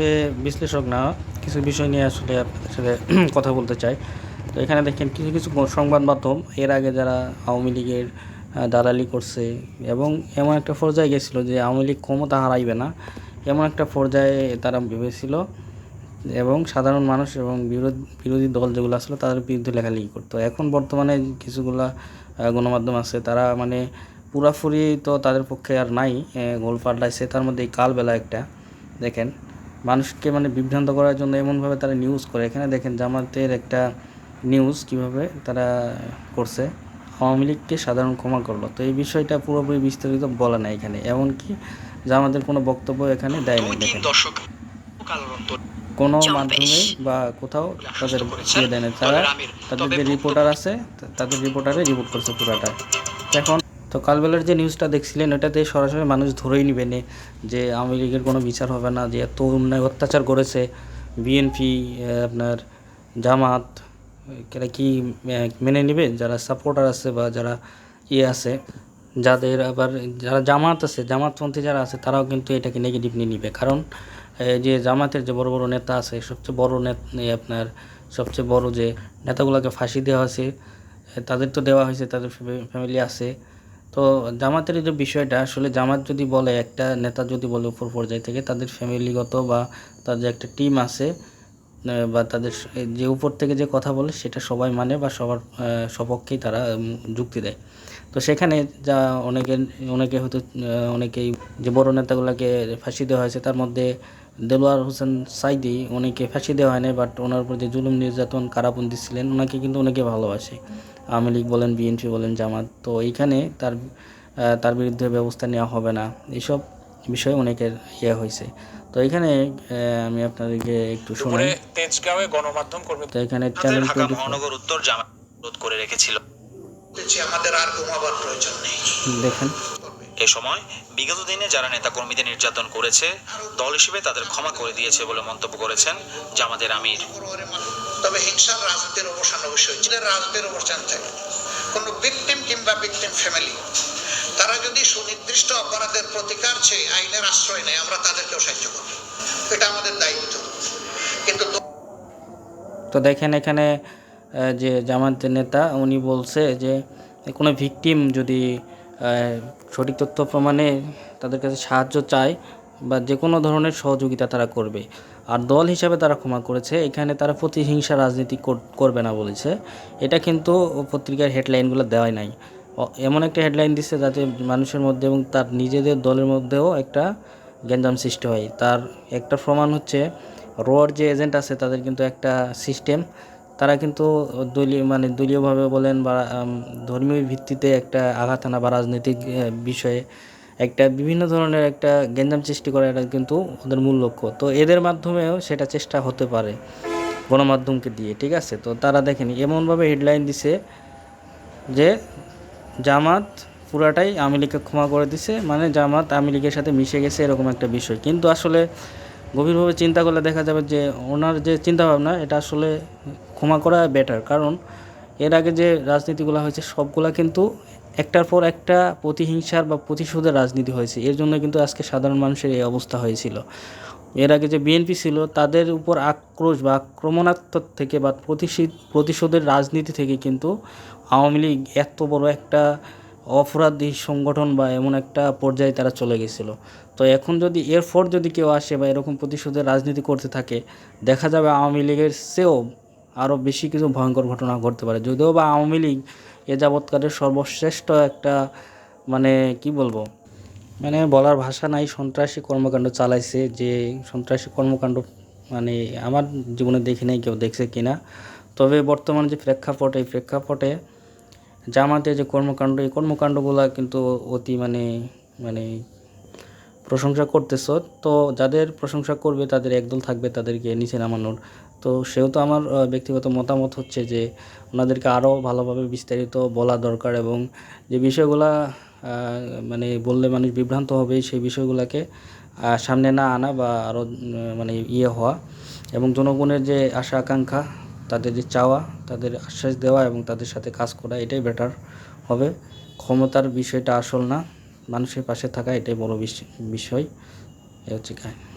আসলে বিশ্লেষক না, কিছু বিষয় নিয়ে আসলে আপনাদের সাথে কথা বলতে চাই। তো এখানে দেখেন, কিছু কিছু সংবাদ মাধ্যম এর আগে যারা আওয়ামী লীগের দালালি করছে এবং এমন একটা পর্যায়ে গেছিল যে আওয়ামী লীগ ক্ষমতা হারাইবে না, এমন একটা পর্যায়ে তারা ভেবেছিল এবং সাধারণ মানুষ এবং বিরোধী বিরোধী দল যেগুলো আসলো তাদের বিরুদ্ধে লেখালেখি করতো। এখন বর্তমানে কিছুগুলা গণমাধ্যম আছে, তারা মানে পুরাপুরি তো তাদের পক্ষে আর নাই গোল পাল্টাইছে, তার মধ্যে এই কালবেলা একটা, দেখেন। মানুষকে মানে বিভ্রান্ত করার জন্য এমনভাবে তারা নিউজ করে। এখানে দেখেন জামাতের একটা নিউজ কীভাবে তারা করছে। আওয়ামী লীগকে সাধারণ ক্ষমা করল। তো এই বিষয়টা পুরোপুরি বিস্তারিত বলা নাই এখানে। এমনকি জামাতের কোনো বক্তব্য এখানে দেয় নাই দেখেন। কোনো মাধ্যমে বা কোথাও তাদের ইয়ে দেয় না তারা তাদের যে রিপোর্টার আছে তাদের রিপোর্টারে রিপোর্ট করছে পুরাটা। এখন তো কালবেলার যে নিউজটা দেখছিলেন এটাতে সরাসরি মানুষ ধরেই নিবে নে যে আওয়ামী লীগের কোনো বিচার হবে না, যে এত অন্যায় অত্যাচার করেছে বিএনপি আপনার জামাত, এরা কি মেনে নেবে? যারা সাপোর্টার আছে বা যারা ইয়ে আছে, যাদের আবার যারা জামাত আছে, জামাতপন্থী যারা আছে, তারাও কিন্তু এটাকে নেগেটিভলি নিবে। কারণ যে জামাতের যে বড় বড় নেতা আছে, সবচেয়ে বড় নেত আপনার সবচেয়ে বড় যে নেতাগুলোকে ফাঁসি দেওয়া হয়েছে তাদের তো দেওয়া হয়েছে, তাদের ফ্যামিলি আছে তো জামাতের যে বিষয়টা, আসলে জামাত যদি বলে, একটা নেতা যদি বলে উপর পর্যায় থেকে, তাদের ফ্যামিলিগত বা তাদের একটা টিম আছে বা তাদের যে উপর থেকে যে কথা বলে, সেটা সবাই মানে বা সবার সপক্ষেই তারা যুক্তি দেয়। তো সেখানে যা অনেকে অনেকে হয়তো অনেকেই যে বড় নেতাগুলোকে ফাঁসি দেওয়া হয়েছে তার মধ্যে দেলোয়ার হোসেন সাইদি অনেকে ফাঁসি দেওয়া হয়নি বাট ওনার উপর যে জুলুম নির্যাতন কারাবন্দি ছিলেন ওনাকে কিন্তু অনেকে ভালোবাসে। আওয়ামী লীগ বলেন বিএনপি বলেন জামাত। তো এইখানে তার তার বিরুদ্ধে ব্যবস্থা নেওয়া হবে না। এইসব বিষয়ে অনেকের ইয়ে হয়েছে। তো এখানে আমি আপনাদেরকে একটু শোনাই। তেজগাঁওয়ে গণমাধ্যম কর্মী তো এখানে চ্যানেল মহানগর উত্তর জামা রোধ করে রেখেছিল। আমাদের আর ঘুমাবার প্রয়োজন নেই। দেখেন। এ সময় বিগত দিনে যারা নেতাকর্মীদের নির্যাতন করেছে দল হিসেবে তাদের ক্ষমা করে দিয়েছে বলে মন্তব্য করেছেন জামাতের আমির। তবে হিংসার রাজনীতির অবসান অবশ্যই রাজনীতির অবসান থাকে কোন ভিকটিম কিংবা ভিকটিম ফ্যামিলি তারা যদি সুনির্দিষ্ট অপরাধের প্রতিকার চেয়ে আইনের আশ্রয় নেয় আমরা তাদেরকেও সাহায্য করব। এটা আমাদের দায়িত্ব। কিন্তু তো দেখেন এখানে যে জামাতের নেতা, উনি বলছে যে কোনো ভিকটিম যদি সঠিক তথ্য প্রমাণে তাদের কাছে সাহায্য চায় বা যে কোনো ধরনের সহযোগিতা তারা করবে। আর দল হিসাবে তারা ক্ষমা করেছে। এখানে তারা প্রতিহিংসা রাজনীতি করবে না বলেছে। এটা কিন্তু পত্রিকার হেডলাইনগুলো দেওয়াই নাই। এমন একটা হেডলাইন দিচ্ছে যাতে মানুষের মধ্যে এবং তার নিজেদের দলের মধ্যেও একটা গ্যাঞ্জাম সৃষ্টি হয়। তার একটা প্রমাণ হচ্ছে, রোয়ার যে এজেন্ট আছে তাদের কিন্তু একটা সিস্টেম কিন্তু দলীয় মানে দলীয়ভাবে বলেন বা ধর্মীয় ভিত্তিতে একটা আঘাত আনা বা রাজনৈতিক বিষয়ে একটা বিভিন্ন ধরনের একটা গেঞ্জাম সৃষ্টি করা এটা কিন্তু ওদের মূল লক্ষ্য। তো এদের মাধ্যমেও সেটা চেষ্টা হতে পারে গণমাধ্যমকে দিয়ে, ঠিক আছে? তো তারা দেখেনি, এমনভাবে হেডলাইন দিছে যে জামাত পুরাটাই আওয়ামী লীগকে ক্ষমা করে দিছে মানে জামাত আওয়ামী লীগের সাথে মিশে গেছে এরকম একটা বিষয়। কিন্তু আসলে গভীরভাবে চিন্তা করলে দেখা যাবে যে ওনার যে চিন্তাভাবনা, এটা আসলে ক্ষমা করা বেটার কারণ এর আগে যে রাজনীতিগুলো হয়েছে, সবগুলা কিন্তু একটার পর একটা প্রতিহিংসার বা প্রতিশোধের রাজনীতি হয়েছে। এর জন্য কিন্তু আজকে সাধারণ মানুষের এই অবস্থা হয়েছিল। এর আগে যে বিএনপি ছিল, তাদের উপর আক্রোশ বা আক্রমণাত্মক থেকে বা প্রতিশোধ প্রতিশোধের রাজনীতি থেকে কিন্তু আওয়ামী লীগ এত বড় একটা অপরাধী সংগঠন বা এমন একটা পর্যায়ে তারা চলে গেছিল। তো এখন যদি এরপর যদি কেউ আসে বা এরকম প্রতিশোধের রাজনীতি করতে থাকে, দেখা যাবে আওয়ামী লীগের চেয়েও আরও বেশি কিছু ভয়ঙ্কর ঘটনা ঘটতে পারে। যদিও বা আওয়ামী লীগ এ যাবৎকালের সর্বশ্রেষ্ঠ একটা মানে কি বলব মানে বলার ভাষা নাই, সন্ত্রাসী কর্মকাণ্ড চালাইছে যে সন্ত্রাসী কর্মকাণ্ড মানে আমার জীবনে দেখি নাই কেউ দেখছে কিনা। তবে বর্তমান যে প্রেক্ষাপট, এই প্রেক্ষাপটে জামাতে যে কর্মকাণ্ড, এই কর্মকাণ্ডগুলো কিন্তু অতি মানে মানে প্রশংসা করতেছ। তো যাদের প্রশংসা করবে, তাদের একদল থাকবে তাদেরকে নিচে নামানোর। তো সেহেতু আমার ব্যক্তিগত মতামত হচ্ছে যে, ওনাদেরকে আরও ভালোভাবে বিস্তারিত বলা দরকার এবং যে বিষয়গুলা মানে বললে মানুষ বিভ্রান্ত হবে সেই বিষয়গুলোকে সামনে না আনা বা আরও মানে ইয়ে হওয়া। এবং জনগণের যে আশা আকাঙ্ক্ষা তাদের যে চাওয়া, তাদের আশ্বাস দেওয়া এবং তাদের সাথে কাজ করা, এটাই বেটার হবে। ক্ষমতার বিষয়টা আসল না, মানুষের পাশে থাকা এটাই বড় বিষ- বিষয়। এ হচ্ছে কাহিনী।